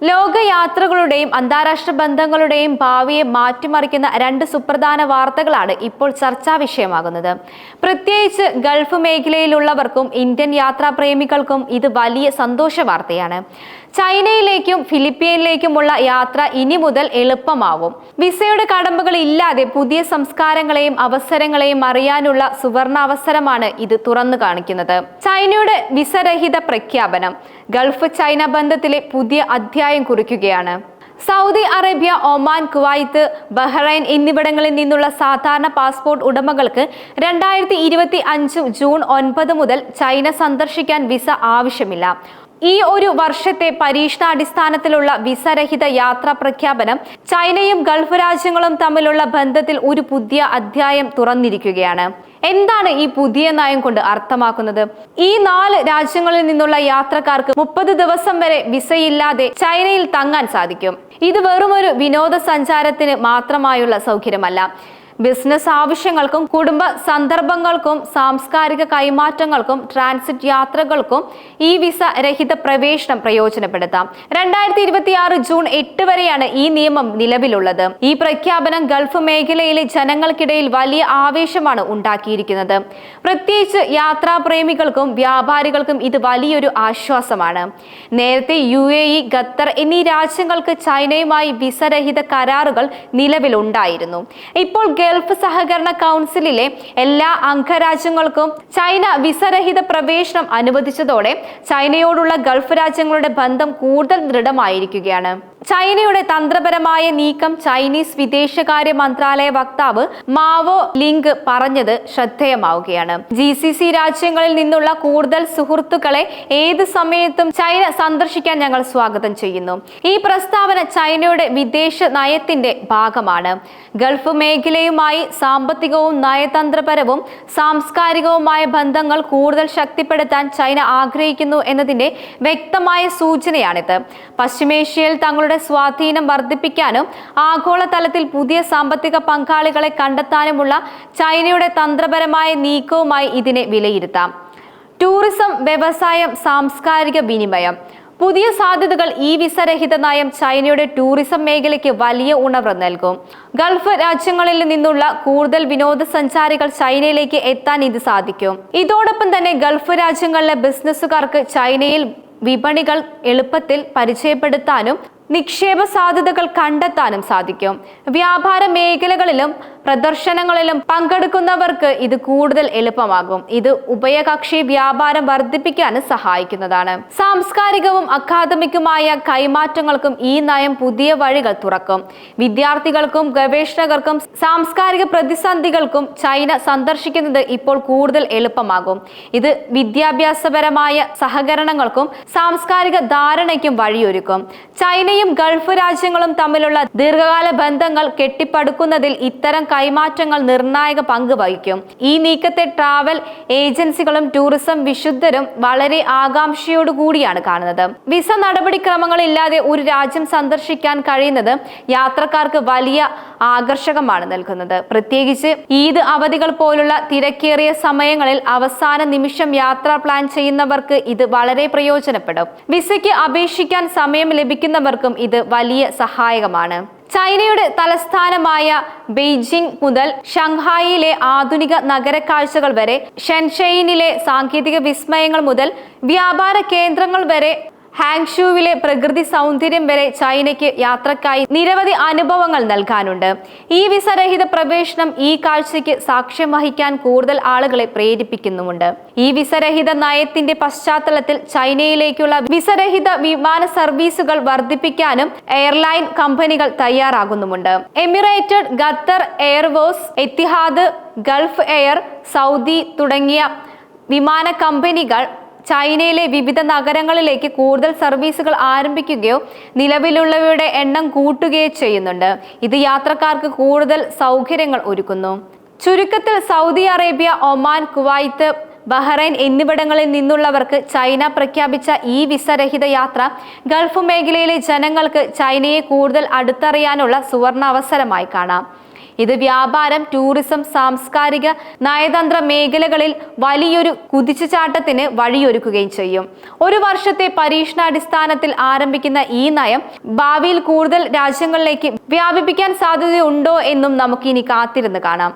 ലോകയാത്രകളുടെയും അന്താരാഷ്ട്ര ബന്ധങ്ങളുടെയും ഭാവിയെ മാറ്റിമറിക്കുന്ന രണ്ട് സുപ്രധാന വാർത്തകളാണ് ഇപ്പോൾ ചർച്ചാ വിഷയമാകുന്നത്. പ്രത്യേകിച്ച് ഗൾഫ് മേഖലയിലുള്ളവർക്കും ഇന്ത്യൻ യാത്രാപ്രേമികൾക്കും ഇത് വലിയ സന്തോഷ വാർത്തയാണ്. ചൈനയിലേക്കും ഫിലിപ്പീനിലേക്കുമുള്ള യാത്ര ഇനി മുതൽ എളുപ്പമാവും. വിസയുടെ കടമ്പകൾ ഇല്ലാതെ പുതിയ സംസ്കാരങ്ങളെയും അവസരങ്ങളെയും അറിയാനുള്ള സുവർണ അവസരമാണ് ഇത് തുറന്നു കാണിക്കുന്നത്. ചൈനയുടെ വിസരഹിത പ്രഖ്യാപനം. ഗൾഫ് ചൈന ബന്ധത്തിലെ പുതിയ അധ്യായം കുറിക്കുകയാണ്. Saudi Arabia Oman Kuwait Bahrain എന്നിവിടങ്ങളിൽ നിന്നുള്ള സാധാരണ പാസ്പോർട്ട് ഉടമകൾക്ക് രണ്ടായിരത്തി ഇരുപത്തി അഞ്ച് ജൂൺ ഒൻപത് മുതൽ ചൈന സന്ദർശിക്കാൻ വിസ ആവശ്യമില്ല. ഈ ഒരു വർഷത്തെ പരീക്ഷണാടിസ്ഥാനത്തിലുള്ള വിസരഹിത യാത്രാ പ്രഖ്യാപനം ചൈനയും ഗൾഫ് രാജ്യങ്ങളും തമ്മിലുള്ള ബന്ധത്തിൽ ഒരു പുതിയ അധ്യായം തുറന്നിരിക്കുകയാണ്. എന്താണ് ഈ പുതിയ നയം കൊണ്ട് അർത്ഥമാക്കുന്നത്? ഈ നാല് രാജ്യങ്ങളിൽ നിന്നുള്ള യാത്രക്കാർക്ക് മുപ്പത് ദിവസം വരെ വിസയില്ലാതെ ചൈനയിൽ തങ്ങാൻ സാധിക്കും. ഇത് വെറുമൊരു വിനോദസഞ്ചാരത്തിന് മാത്രമായുള്ള സൗകര്യമല്ല. ബിസിനസ് ആവശ്യങ്ങൾക്കും കുടുംബ സന്ദർഭങ്ങൾക്കും സാംസ്കാരിക കൈമാറ്റങ്ങൾക്കും ട്രാൻസിറ്റ് യാത്രകൾക്കും ഈ വിസ രഹിത പ്രവേശനം പ്രയോജനപ്പെടുത്താം. രണ്ടായിരത്തി ഇരുപത്തി ആറ് ജൂൺ എട്ട് വരെയാണ് ഈ നിയമം നിലവിലുള്ളത്. ഈ പ്രഖ്യാപനം ഗൾഫ് മേഖലയിലെ ജനങ്ങൾക്കിടയിൽ വലിയ ആവേശമാണ് ഉണ്ടാക്കിയിരിക്കുന്നത്. പ്രത്യേകിച്ച് യാത്രാപ്രേമികൾക്കും വ്യാപാരികൾക്കും ഇത് വലിയൊരു ആശ്വാസമാണ്. നേരത്തെ യു എ ഇ ഖത്തർ എന്നീ രാജ്യങ്ങൾക്ക് ചൈനയുമായി വിസരഹിത കരാറുകൾ നിലവിലുണ്ടായിരുന്നു. ഇപ്പോൾ ഗൾഫ് സഹകരണ കൗൺസിലിലെ എല്ലാ അംഗരാജ്യങ്ങൾക്കും ചൈന വിസരഹിത പ്രവേശനം അനുവദിച്ചതോടെ ചൈനയോടുള്ള ഗൾഫ് രാജ്യങ്ങളുടെ ബന്ധം കൂടുതൽ ദൃഢമായിരിക്കുകയാണ്. ചൈനയുടെ തന്ത്രപരമായ നീക്കം ചൈനീസ് വിദേശകാര്യ മന്ത്രാലയ വക്താവ് മാവോ ലിങ്ക് പറഞ്ഞത് ശ്രദ്ധേയമാവുകയാണ്. ജി സി സി രാജ്യങ്ങളിൽ നിന്നുള്ള കൂടുതൽ സുഹൃത്തുക്കളെ ഏത് സമയത്തും ചൈന സന്ദർശിക്കാൻ ഞങ്ങൾ സ്വാഗതം ചെയ്യുന്നു. ഈ പ്രസ്താവന ചൈനയുടെ വിദേശ നയത്തിന്റെ ഭാഗമാണ്. ഗൾഫ് മേഖലയുമായി സാമ്പത്തികവും നയതന്ത്രപരവും സാംസ്കാരികവുമായ ബന്ധങ്ങൾ കൂടുതൽ ശക്തിപ്പെടുത്താൻ ചൈന ആഗ്രഹിക്കുന്നു എന്നതിന്റെ വ്യക്തമായ സൂചനയാണിത്. പശ്ചിമേഷ്യയിൽ തങ്ങളുടെ സ്വാധീനം വർദ്ധിപ്പിക്കാനും ആഗോളതലത്തിൽ പുതിയ സാമ്പത്തിക പങ്കാളികളെ കണ്ടെത്താനുമുള്ള ചൈനയുടെ തന്ത്രപരമായ നീക്കവുമായി ഇതിനെ വിലയിരുത്താം. ടൂറിസം വ്യവസായം സാംസ്കാരിക വിനിമയം. പുതിയ സാധ്യതകൾ ഈ വിസരഹിത നയം ചൈനയുടെ ടൂറിസം മേഖലയ്ക്ക് വലിയ ഉണർവ് നൽകും. ഗൾഫ് രാജ്യങ്ങളിൽ നിന്നുള്ള കൂടുതൽ വിനോദസഞ്ചാരികൾ ചൈനയിലേക്ക് എത്താൻ ഇത് സാധിക്കും. ഇതോടൊപ്പം തന്നെ ഗൾഫ് രാജ്യങ്ങളിലെ ബിസിനസ്സുകാർക്ക് ചൈനയിൽ വിപണികൾ എളുപ്പത്തിൽ പരിചയപ്പെടുത്താനും നിക്ഷേപ സാധ്യതകൾ കണ്ടെത്താനും സാധിക്കും. വ്യാപാര മേഖലകളിലും പ്രദർശനങ്ങളിലും പങ്കെടുക്കുന്നവർക്ക് ഇത് കൂടുതൽ എളുപ്പമാകും. ഇത് ഉഭയകക്ഷി വ്യാപാരം വർദ്ധിപ്പിക്കാനും സഹായിക്കുന്നതാണ്. സാംസ്കാരികവും അക്കാദമിക്കുമായ കൈമാറ്റങ്ങൾക്കും ഈ നയം പുതിയ വഴികൾ തുറക്കും. വിദ്യാർത്ഥികൾക്കും ഗവേഷകർക്കും സാംസ്കാരിക പ്രതിസന്ധികൾക്കും ചൈന സന്ദർശിക്കുന്നത് ഇപ്പോൾ കൂടുതൽ എളുപ്പമാകും. ഇത് വിദ്യാഭ്യാസപരമായ സഹകരണങ്ങൾക്കും സാംസ്കാരിക ധാരണയ്ക്കും വഴിയൊരുക്കും. ചൈനയും ഗൾഫ് രാജ്യങ്ങളും തമ്മിലുള്ള ദീർഘകാല ബന്ധങ്ങൾ കെട്ടിപ്പടുക്കുന്നതിൽ ഇത്തരം കൈമാറ്റങ്ങൾ നിർണായക പങ്ക് വഹിക്കും. ഈ നീക്കത്തെ ട്രാവൽ ഏജൻസികളും ടൂറിസം വിശുദ്ധരും വളരെ ആകാംക്ഷയോടു കൂടിയാണ് കാണുന്നത്. വിസ നടപടിക്രമങ്ങളില്ലാതെ ഒരു രാജ്യം സന്ദർശിക്കാൻ കഴിയുന്നത് യാത്രക്കാർക്ക് വലിയ ആകർഷകമാണ് നൽകുന്നത്. പ്രത്യേകിച്ച് ഈദ് അവധികൾ പോലുള്ള തിരക്കേറിയ സമയങ്ങളിൽ അവസാന നിമിഷം യാത്ര പ്ലാൻ ചെയ്യുന്നവർക്ക് ഇത് വളരെ പ്രയോജനപ്പെടും. വിസയ്ക്ക് അപേക്ഷിക്കാൻ സമയം ലഭിക്കുന്നവർക്കും ഇത് വലിയ സഹായകമാണ്. ചൈനയുടെ തലസ്ഥാനമായ ബെയ്ജിംഗ് മുതൽ ഷാങ്ഹായിയിലെ ആധുനിക നഗര കാഴ്ചകൾ വരെ ഷെൻഷൈനിലെ സാങ്കേതിക വിസ്മയങ്ങൾ മുതൽ വ്യാപാര കേന്ദ്രങ്ങൾ വരെ ഹാങ്ഷുവിലെ പ്രകൃതി സൗന്ദര്യം വരെ ചൈനയ്ക്ക് യാത്രക്കായി നിരവധി അനുഭവങ്ങൾ നൽകാനുണ്ട്. ഈ വിസരഹിത പ്രവേശനം ഈ കാഴ്ചയ്ക്ക് സാക്ഷ്യം വഹിക്കാൻ കൂടുതൽ ആളുകളെ പ്രേരിപ്പിക്കുന്നുമുണ്ട്. ഈ വിസരഹിത നയത്തിന്റെ പശ്ചാത്തലത്തിൽ ചൈനയിലേക്കുള്ള വിസരഹിത വിമാന സർവീസുകൾ വർദ്ധിപ്പിക്കാനും എയർലൈൻ കമ്പനികൾ തയ്യാറാകുന്നുമുണ്ട്. Emirates Qatar Airways Etihad Gulf Air Saudi തുടങ്ങിയ വിമാന കമ്പനികൾ ചൈനയിലെ വിവിധ നഗരങ്ങളിലേക്ക് കൂടുതൽ സർവീസുകൾ ആരംഭിക്കുകയോ നിലവിലുള്ളവയുടെ എണ്ണം കൂട്ടുകയോ ചെയ്യുന്നുണ്ട്. ഇത് യാത്രക്കാർക്ക് കൂടുതൽ സൗകര്യങ്ങൾ ഒരുക്കുന്നു. ചുരുക്കത്തിൽ Saudi Arabia Oman Kuwait Bahrain എന്നിവിടങ്ങളിൽ നിന്നുള്ളവർക്ക് ചൈന പ്രഖ്യാപിച്ച ഈ വിസ രഹിത യാത്ര ഗൾഫ് മേഖലയിലെ ജനങ്ങൾക്ക് ചൈനയെ കൂടുതൽ അടുത്തറിയാനുള്ള സുവർണ അവസരമായി കാണാം. ഇത് വ്യാപാരം ടൂറിസം സാംസ്കാരിക നയതന്ത്ര മേഖലകളിൽ വലിയൊരു കുതിച്ചുചാട്ടത്തിന് വഴിയൊരുക്കുകയും ചെയ്യും. ഒരു വർഷത്തെ പരീക്ഷണാടിസ്ഥാനത്തിൽ ആരംഭിക്കുന്ന ഈ നയം ഭാവിയിൽ കൂടുതൽ രാജ്യങ്ങളിലേക്ക് വ്യാപിപ്പിക്കാൻ സാധ്യതയുണ്ടോ എന്നും നമുക്കിനി കാത്തിരുന്ന് കാണാം.